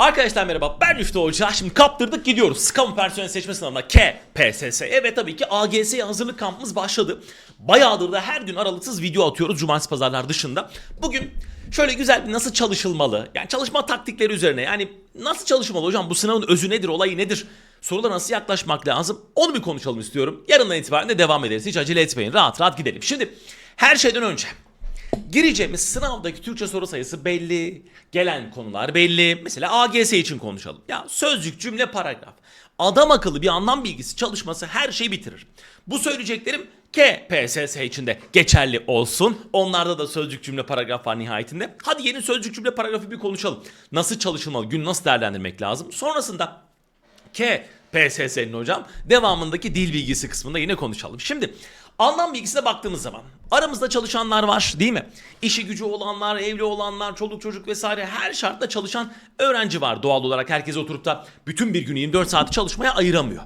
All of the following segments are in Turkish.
Arkadaşlar merhaba ben Müftü Hoca. Şimdi kaptırdık gidiyoruz. Scam personel seçme sınavına KPSS. Evet tabii ki AGS'ye hazırlık kampımız başladı. Bayağıdır da her gün aralıksız video atıyoruz cumartesi pazarlar dışında. Bugün şöyle güzel bir nasıl çalışılmalı? Yani çalışma taktikleri üzerine yani nasıl çalışılmalı hocam? Bu sınavın özü nedir, olayı nedir? Sorulara nasıl yaklaşmak lazım? Onu bir konuşalım istiyorum. Yarından itibaren de devam ederiz. Hiç acele etmeyin. Rahat rahat gidelim. Şimdi her şeyden önce Gireceğimiz sınavdaki Türkçe soru sayısı belli, gelen konular belli. Mesela AGS için konuşalım. Ya sözcük, cümle, paragraf. Adam akıllı bir anlam bilgisi çalışması her şeyi bitirir. Bu söyleyeceklerim KPSS için de geçerli olsun. Onlarda da sözcük, cümle, paragraf var nihayetinde. Hadi yeni sözcük, cümle, paragrafı bir konuşalım. Nasıl çalışılmalı, gün nasıl değerlendirmek lazım? Sonrasında K PSS'nin hocam devamındaki dil bilgisi kısmında yine konuşalım. Şimdi anlam bilgisine baktığımız zaman aramızda çalışanlar var değil mi? İşi gücü olanlar, evli olanlar, çoluk çocuk vesaire her şartta çalışan öğrenci var. Doğal olarak herkes oturup da bütün bir günü 24 saati çalışmaya ayıramıyor.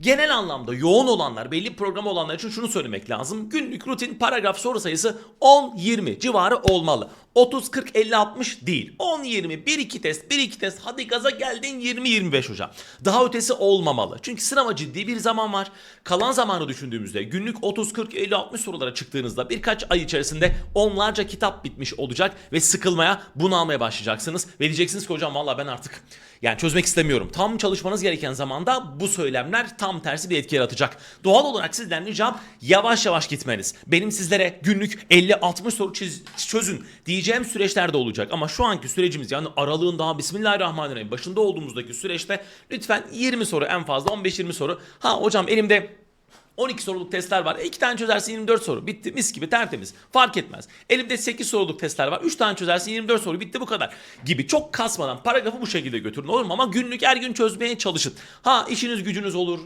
Genel anlamda yoğun olanlar, belli bir programı olanlar için şunu söylemek lazım. Günlük rutin paragraf soru sayısı 10-20 civarı olmalı. 30, 40, 50, 60 değil. 10, 20, 1, 2 test, 1, 2 test. Hadi gaza geldin 20, 25 hocam. Daha ötesi olmamalı. Çünkü sınava ciddi bir zaman var. Kalan zamanı düşündüğümüzde günlük 30, 40, 50, 60 sorulara çıktığınızda birkaç ay içerisinde onlarca kitap bitmiş olacak ve sıkılmaya, bunalmaya başlayacaksınız. Ve diyeceksiniz ki hocam valla ben artık yani çözmek istemiyorum. Tam çalışmanız gereken zamanda bu söylemler tam tersi bir etki yaratacak. Doğal olarak sizden ricam yavaş yavaş gitmeniz. Benim sizlere günlük 50-60 soru çiz- çözün diyeceğim süreçler de olacak. Ama şu anki sürecimiz yani aralığın daha Bismillahirrahmanirrahim başında olduğumuzdaki süreçte lütfen 20 soru en fazla 15-20 soru. Ha hocam elimde 12 soruluk testler var. 2 tane çözersin 24 soru. Bitti mis gibi tertemiz. Fark etmez. Elimde 8 soruluk testler var. 3 tane çözersin 24 soru. Bitti bu kadar. Gibi çok kasmadan paragrafı bu şekilde götürün olur mu? Ama günlük her gün çözmeye çalışın. Ha işiniz gücünüz olur.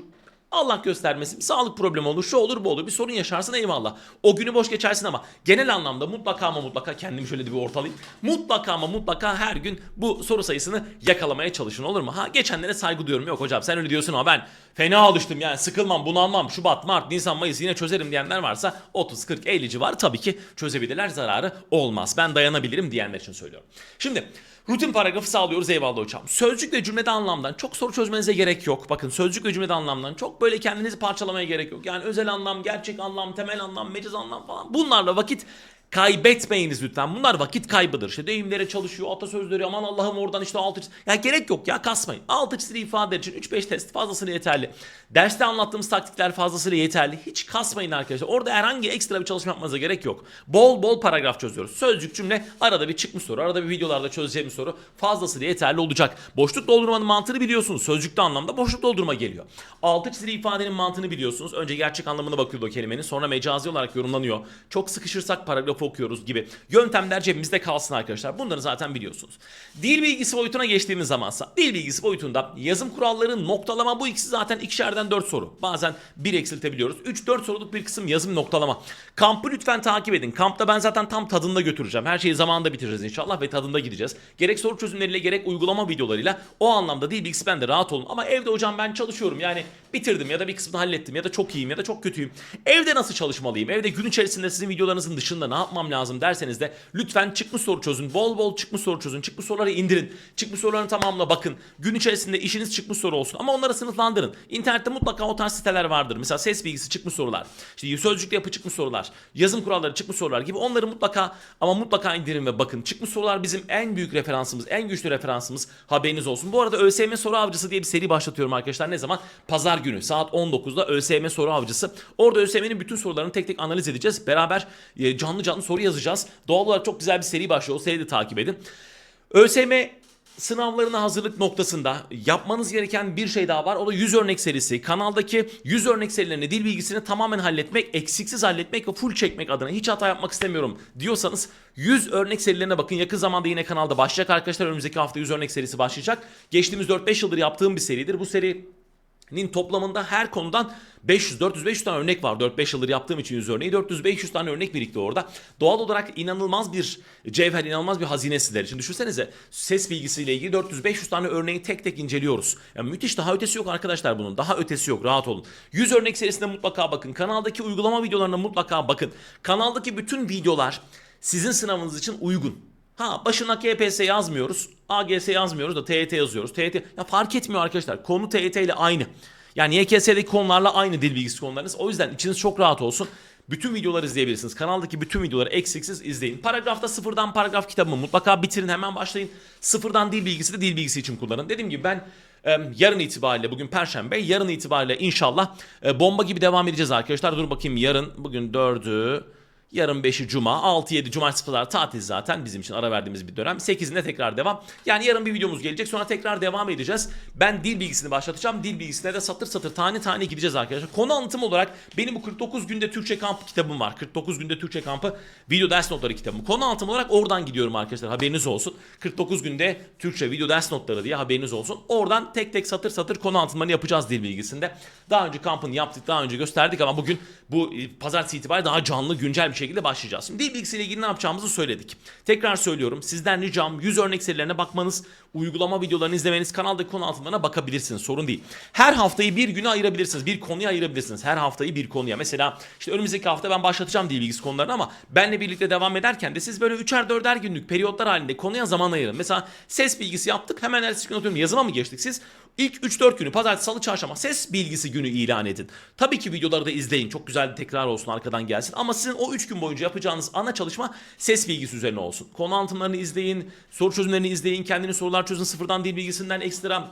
Allah göstermesin. Sağlık problemi olur, şu olur, bu olur. Bir sorun yaşarsın eyvallah. O günü boş geçersin ama genel anlamda mutlaka ama mutlaka kendimi şöyle bir ortalayayım. Mutlaka ama mutlaka her gün bu soru sayısını yakalamaya çalışın olur mu? Ha geçenlere saygı duyuyorum. Yok hocam sen öyle diyorsun ama ben fena alıştım yani sıkılmam, bunalmam. Şubat, Mart, Nisan, Mayıs yine çözerim diyenler varsa 30, 40, 50 civarı tabii ki çözebilirler. Zararı olmaz. Ben dayanabilirim diyenler için söylüyorum. Şimdi Rutin paragrafı sağlıyoruz eyvallah hocam. Sözcük ve cümlede anlamdan çok soru çözmenize gerek yok. Bakın sözcük ve cümlede anlamdan çok böyle kendinizi parçalamaya gerek yok. Yani özel anlam, gerçek anlam, temel anlam, meciz anlam falan. Bunlarla vakit kaybetmeyiniz lütfen. Bunlar vakit kaybıdır. İşte deyimlere çalışıyor, atasözleri aman Allah'ım oradan işte altı çiz- Ya gerek yok ya kasmayın. Altı çizili ifade için 3-5 test fazlasıyla yeterli. Derste anlattığımız taktikler fazlasıyla yeterli. Hiç kasmayın arkadaşlar. Orada herhangi ekstra bir çalışma yapmanıza gerek yok. Bol bol paragraf çözüyoruz. Sözcük cümle arada bir çıkmış soru. Arada bir videolarda çözeceğimiz soru fazlasıyla yeterli olacak. Boşluk doldurmanın mantığını biliyorsunuz. Sözcükte anlamda boşluk doldurma geliyor. Altı çizili ifadenin mantığını biliyorsunuz. Önce gerçek anlamına bakıyordu o kelimenin. Sonra mecazi olarak yorumlanıyor. Çok sıkışırsak paragrafı okuyoruz gibi. Yöntemler cebimizde kalsın arkadaşlar. Bunları zaten biliyorsunuz. Dil bilgisi boyutuna geçtiğimiz zamansa dil bilgisi boyutunda yazım kuralları, noktalama bu ikisi zaten ikişerden 4 soru. Bazen bir eksiltebiliyoruz. 3-4 soruluk bir kısım yazım noktalama. Kampı lütfen takip edin. Kampta ben zaten tam tadında götüreceğim. Her şeyi zamanında bitireceğiz inşallah ve tadında gideceğiz. Gerek soru çözümleriyle gerek uygulama videolarıyla o anlamda dil bilgisi bende rahat olun. Ama evde hocam ben çalışıyorum yani bitirdim ya da bir kısmını hallettim ya da çok iyiyim ya da çok kötüyüm. Evde nasıl çalışmalıyım? Evde gün içerisinde sizin videolarınızın dışında ne yapmam lazım derseniz de lütfen çıkmış soru çözün. Bol bol çıkmış soru çözün. Çıkmış soruları indirin. Çıkmış soruların tamamına bakın. Gün içerisinde işiniz çıkmış soru olsun ama onları sınıflandırın. İnternette mutlaka o tarz siteler vardır. Mesela ses bilgisi çıkmış sorular. İşte sözcükle yapı çıkmış sorular. Yazım kuralları çıkmış sorular gibi onları mutlaka ama mutlaka indirin ve bakın. Çıkmış sorular bizim en büyük referansımız, en güçlü referansımız. Haberiniz olsun. Bu arada ÖSYM soru avcısı diye bir seri başlatıyorum arkadaşlar. Ne zaman? Pazar günü saat 19'da ÖSYM soru avcısı. Orada ÖSYM'nin bütün sorularını tek tek analiz edeceğiz. Beraber e, canlı canlı soru yazacağız. Doğal olarak çok güzel bir seri başlıyor. O seriyi de takip edin. ÖSYM sınavlarına hazırlık noktasında yapmanız gereken bir şey daha var. O da 100 örnek serisi. Kanaldaki 100 örnek serilerini, dil bilgisini tamamen halletmek, eksiksiz halletmek ve full çekmek adına hiç hata yapmak istemiyorum diyorsanız 100 örnek serilerine bakın. Yakın zamanda yine kanalda başlayacak arkadaşlar. Önümüzdeki hafta 100 örnek serisi başlayacak. Geçtiğimiz 4-5 yıldır yaptığım bir seridir. Bu seri nin toplamında her konudan 500 400 500 tane örnek var. 4-5 yıldır yaptığım için 100 örneği 400 500 tane örnek birikti orada. Doğal olarak inanılmaz bir cevher, inanılmaz bir hazine sizler için. Düşünsenize ses bilgisiyle ilgili 400 500 tane örneği tek tek inceliyoruz. Yani müthiş daha ötesi yok arkadaşlar bunun. Daha ötesi yok. Rahat olun. 100 örnek serisine mutlaka bakın. Kanaldaki uygulama videolarına mutlaka bakın. Kanaldaki bütün videolar sizin sınavınız için uygun. Ha başına KPSS yazmıyoruz. AGS yazmıyoruz da TYT yazıyoruz. TYT ya fark etmiyor arkadaşlar. Konu TYT ile aynı. Yani YKS'deki konularla aynı dil bilgisi konularınız. O yüzden içiniz çok rahat olsun. Bütün videoları izleyebilirsiniz. Kanaldaki bütün videoları eksiksiz izleyin. Paragrafta sıfırdan paragraf kitabımı mutlaka bitirin hemen başlayın. Sıfırdan dil bilgisi de dil bilgisi için kullanın. Dediğim gibi ben yarın itibariyle bugün perşembe yarın itibariyle inşallah e, bomba gibi devam edeceğiz arkadaşlar. Dur bakayım yarın bugün 4'ü Yarın 5'i Cuma, 6-7 Cumartesi Pazar tatil zaten bizim için ara verdiğimiz bir dönem. 8'inde tekrar devam. Yani yarın bir videomuz gelecek sonra tekrar devam edeceğiz. Ben dil bilgisini başlatacağım. Dil bilgisine de satır satır tane tane gideceğiz arkadaşlar. Konu anlatım olarak benim bu 49 günde Türkçe kampı kitabım var. 49 günde Türkçe kampı video ders notları kitabım. Konu anlatım olarak oradan gidiyorum arkadaşlar haberiniz olsun. 49 günde Türkçe video ders notları diye haberiniz olsun. Oradan tek tek satır satır konu anlatımlarını yapacağız dil bilgisinde. Daha önce kampını yaptık daha önce gösterdik ama bugün bu e, pazartesi itibariyle daha canlı güncel bir şekilde başlayacağız. Şimdi dil bilgisiyle ilgili ne yapacağımızı söyledik. Tekrar söylüyorum sizden ricam 100 örnek serilerine bakmanız, uygulama videolarını izlemeniz, kanaldaki konu altlarına bakabilirsiniz sorun değil. Her haftayı bir güne ayırabilirsiniz, bir konuya ayırabilirsiniz. Her haftayı bir konuya. Mesela işte önümüzdeki hafta ben başlatacağım dil bilgisi konularını ama benle birlikte devam ederken de siz böyle üçer dörder günlük periyotlar halinde konuya zaman ayırın. Mesela ses bilgisi yaptık hemen ertesi gün atıyorum yazıma mı geçtik siz? İlk 3-4 günü pazartesi, salı, çarşamba ses bilgisi günü ilan edin. Tabii ki videoları da izleyin. Çok güzel bir tekrar olsun arkadan gelsin. Ama sizin o 3 gün boyunca yapacağınız ana çalışma ses bilgisi üzerine olsun. Konu anlatımlarını izleyin, soru çözümlerini izleyin, kendiniz sorular çözün sıfırdan dil bilgisinden ekstra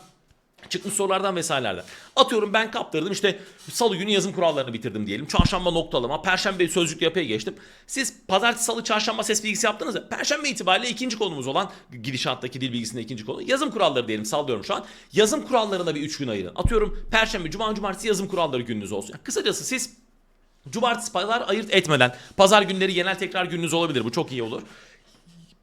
Çıkmış sorulardan vesairelerden. Atıyorum ben kaptırdım işte salı günü yazım kurallarını bitirdim diyelim. Çarşamba noktalama, perşembe sözcük yapıya geçtim. Siz pazartesi, salı, çarşamba ses bilgisi yaptınız ya. Perşembe itibariyle ikinci konumuz olan gidişattaki dil bilgisinde ikinci konu. Yazım kuralları diyelim sallıyorum şu an. Yazım kurallarına bir üç gün ayırın. Atıyorum perşembe, cuma, cumartesi yazım kuralları gününüz olsun. Yani kısacası siz Cumartesi pazar ayırt etmeden pazar günleri genel tekrar gününüz olabilir. Bu çok iyi olur.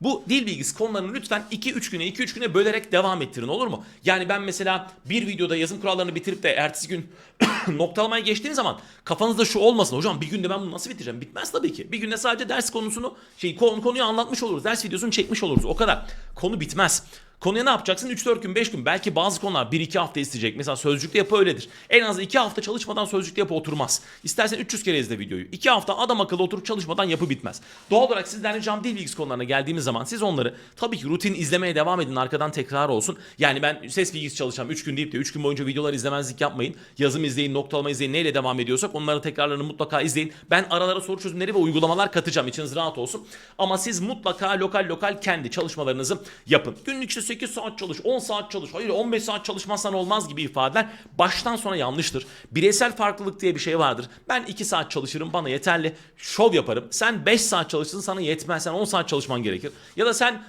Bu dil bilgisi konularını lütfen 2-3 güne 2-3 güne bölerek devam ettirin olur mu? Yani ben mesela bir videoda yazım kurallarını bitirip de ertesi gün noktalamaya geçtiğim zaman kafanızda şu olmasın. Hocam bir günde ben bunu nasıl bitireceğim? Bitmez tabii ki. Bir günde sadece ders konusunu şey konu, konuyu anlatmış oluruz. Ders videosunu çekmiş oluruz. O kadar. Konu bitmez. Konuya ne yapacaksın? 3-4 gün 5 gün belki bazı konular 1-2 hafta isteyecek. Mesela sözcükte yapı öyledir. En az 2 hafta çalışmadan sözcükte yapı oturmaz. İstersen 300 kere izle videoyu. 2 hafta adam akıllı oturup çalışmadan yapı bitmez. Doğal olarak sizden ricam dil bilgisi konularına geldiğimiz zaman siz onları tabii ki rutin izlemeye devam edin. Arkadan tekrar olsun. Yani ben ses bilgisi çalışacağım 3 gün deyip de 3 gün boyunca videolar izlemezlik yapmayın. Yazım izleyin, noktalama izleyin. Neyle devam ediyorsak onların tekrarlarını mutlaka izleyin. Ben aralara soru çözümleri ve uygulamalar katacağım. İçiniz rahat olsun. Ama siz mutlaka lokal lokal kendi çalışmalarınızı yapın. Günlük işte 8 saat çalış, 10 saat çalış, hayır 15 saat çalışmazsan olmaz gibi ifadeler baştan sona yanlıştır. Bireysel farklılık diye bir şey vardır. Ben 2 saat çalışırım bana yeterli. Şov yaparım. Sen 5 saat çalışırsın sana yetmez. Sen 10 saat çalışman gerekir. Ya da sen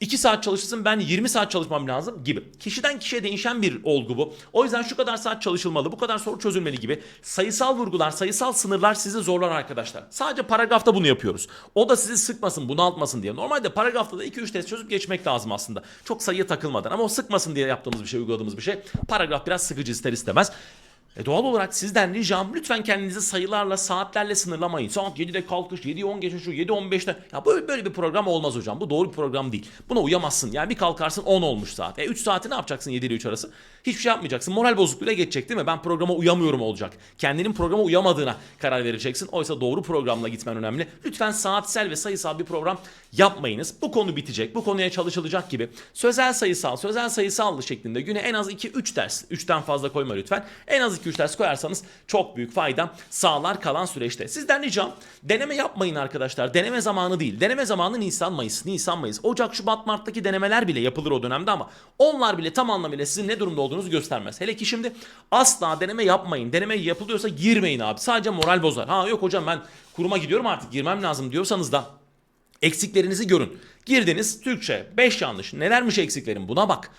2 saat çalışırsın ben 20 saat çalışmam lazım gibi. Kişiden kişiye değişen bir olgu bu. O yüzden şu kadar saat çalışılmalı, bu kadar soru çözülmeli gibi sayısal vurgular, sayısal sınırlar sizi zorlar arkadaşlar. Sadece paragrafta bunu yapıyoruz. O da sizi sıkmasın, bunaltmasın diye. Normalde paragrafta da 2-3 test çözüp geçmek lazım aslında. Çok sayıya takılmadan ama o sıkmasın diye yaptığımız bir şey, uyguladığımız bir şey. Paragraf biraz sıkıcı ister istemez. E doğal olarak sizden ricam lütfen kendinizi sayılarla, saatlerle sınırlamayın. Saat 7'de kalkış, 7'ye 10 geçe şu, 7'ye 15'te. Ya böyle, böyle bir program olmaz hocam. Bu doğru bir program değil. Buna uyamazsın. Yani bir kalkarsın 10 olmuş saat. E 3 saati ne yapacaksın 7 ile 3 arası? Hiçbir şey yapmayacaksın. Moral bozukluğuyla geçecek değil mi? Ben programa uyamıyorum olacak. Kendinin programa uyamadığına karar vereceksin. Oysa doğru programla gitmen önemli. Lütfen saatsel ve sayısal bir program yapmayınız. Bu konu bitecek. Bu konuya çalışılacak gibi. Sözel sayısal, sözel sayısallı şeklinde güne en az 2-3 ders. 3'ten fazla koyma lütfen. En az 2-3 ders koyarsanız çok büyük fayda sağlar kalan süreçte. Sizden ricam deneme yapmayın arkadaşlar. Deneme zamanı değil. Deneme zamanı Nisan Mayıs. Nisan Mayıs. Ocak Şubat Mart'taki denemeler bile yapılır o dönemde ama onlar bile tam anlamıyla sizin ne durumda olduğunuzu göstermez. Hele ki şimdi asla deneme yapmayın. Deneme yapılıyorsa girmeyin abi. Sadece moral bozar. Ha yok hocam ben kuruma gidiyorum artık girmem lazım diyorsanız da eksiklerinizi görün. Girdiniz Türkçe 5 yanlış. Nelermiş eksiklerim buna bak.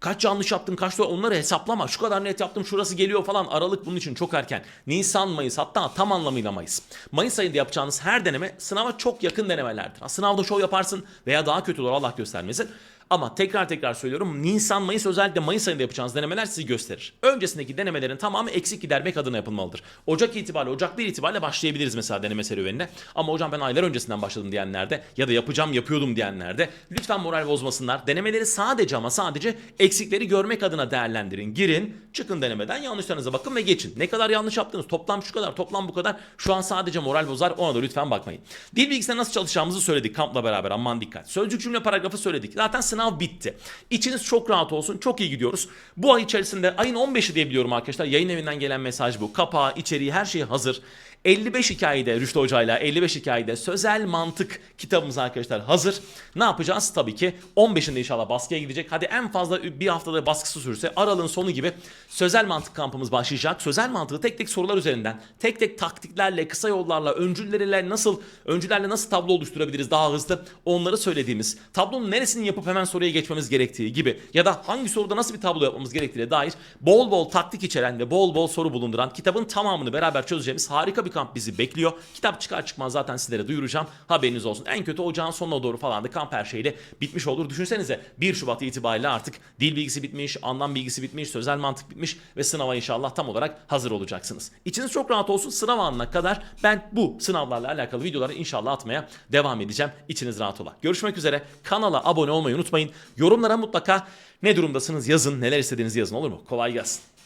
Kaç yanlış yaptım kaç doğru onları hesaplama. Şu kadar net yaptım şurası geliyor falan. Aralık bunun için çok erken. Nisan, Mayıs hatta tam anlamıyla Mayıs. Mayıs ayında yapacağınız her deneme sınava çok yakın denemelerdir. Ha, sınavda şov yaparsın veya daha kötü olur Allah göstermesin. Ama tekrar tekrar söylüyorum Nisan, Mayıs özellikle Mayıs ayında yapacağınız denemeler sizi gösterir. Öncesindeki denemelerin tamamı eksik gidermek adına yapılmalıdır. Ocak itibariyle, Ocak 1 itibariyle başlayabiliriz mesela deneme serüvenine. Ama hocam ben aylar öncesinden başladım diyenlerde ya da yapacağım yapıyordum diyenlerde lütfen moral bozmasınlar. Denemeleri sadece ama sadece eksikleri görmek adına değerlendirin. Girin, çıkın denemeden yanlışlarınıza bakın ve geçin. Ne kadar yanlış yaptınız? Toplam şu kadar, toplam bu kadar. Şu an sadece moral bozar. Ona da lütfen bakmayın. Dil bilgisine nasıl çalışacağımızı söyledik kampla beraber. Aman dikkat. Sözcük cümle paragrafı söyledik. Zaten sınav bitti. İçiniz çok rahat olsun. Çok iyi gidiyoruz. Bu ay içerisinde ayın 15'i diye biliyorum arkadaşlar. Yayın evinden gelen mesaj bu. Kapağı, içeriği, her şey hazır. 55 hikayede Rüştü Hoca'yla 55 hikayede sözel mantık kitabımız arkadaşlar hazır. Ne yapacağız? Tabii ki 15'inde inşallah baskıya gidecek. Hadi en fazla bir haftada baskısı sürse aralığın sonu gibi sözel mantık kampımız başlayacak. Sözel mantığı tek tek sorular üzerinden, tek tek taktiklerle, kısa yollarla, öncüllerle nasıl öncülerle nasıl tablo oluşturabiliriz daha hızlı onları söylediğimiz, tablonun neresini yapıp hemen soruya geçmemiz gerektiği gibi ya da hangi soruda nasıl bir tablo yapmamız gerektiğine dair bol bol taktik içeren ve bol bol soru bulunduran kitabın tamamını beraber çözeceğimiz harika bir kamp bizi bekliyor. Kitap çıkar çıkmaz zaten sizlere duyuracağım. Haberiniz olsun. En kötü ocağın sonuna doğru falan da kamp her şeyle bitmiş olur. Düşünsenize 1 Şubat itibariyle artık dil bilgisi bitmiş, anlam bilgisi bitmiş, sözel mantık bitmiş ve sınava inşallah tam olarak hazır olacaksınız. İçiniz çok rahat olsun. Sınav anına kadar ben bu sınavlarla alakalı videoları inşallah atmaya devam edeceğim. İçiniz rahat ola. Görüşmek üzere. Kanala abone olmayı unutmayın. Yorumlara mutlaka ne durumdasınız yazın. Neler istediğinizi yazın olur mu? Kolay gelsin.